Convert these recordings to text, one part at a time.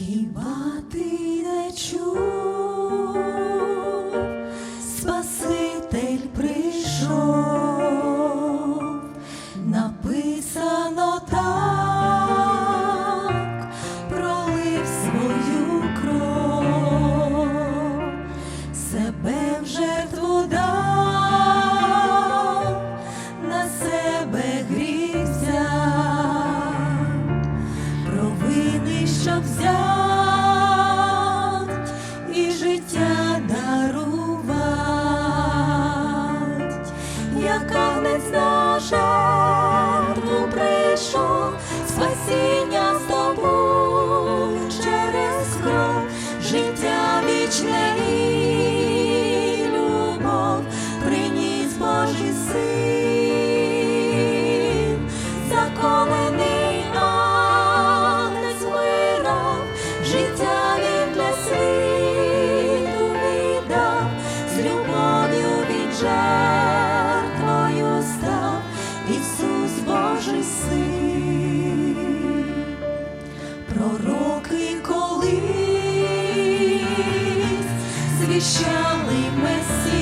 Хіба ти не чув? син, заколений агнець мира, життя він для світу віддав, з любов'ю від жертвою став Ісус Божий син, пророки колись звіщали Месію.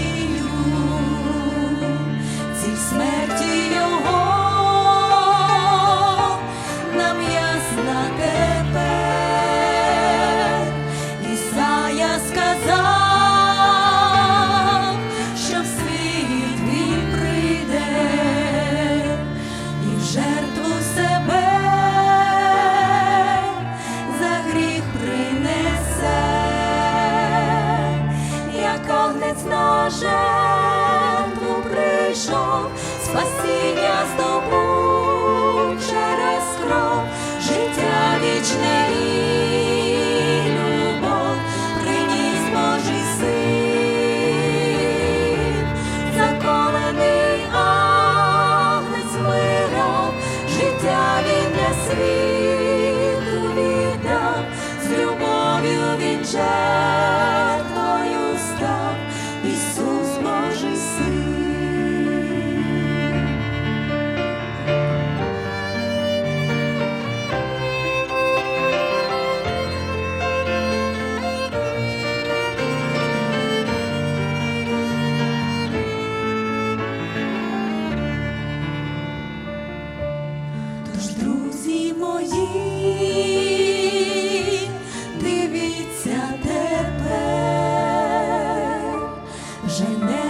мої, дивіться тепер вже не.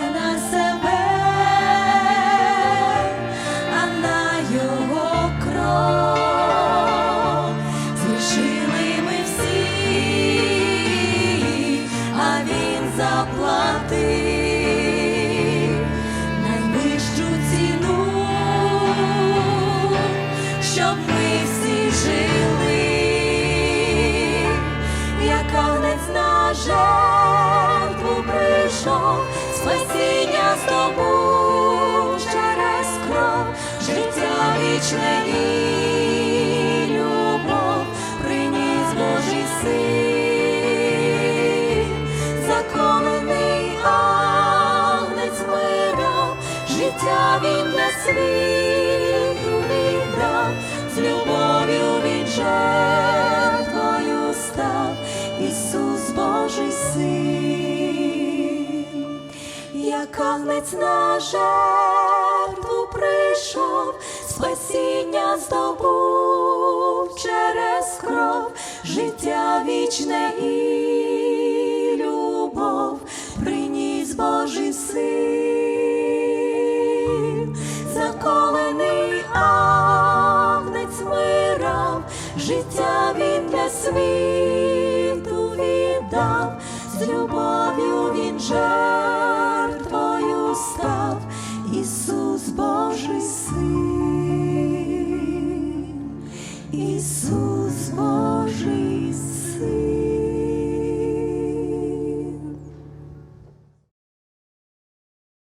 Канець на жертву прийшов, спасіння здобув через кров, життя вічне. Агнець на жертву прийшов, спасіння здобув через кров, життя вічне і любов, приніс Божий син, заколений агнець мирав, життя він для світ. Ісус.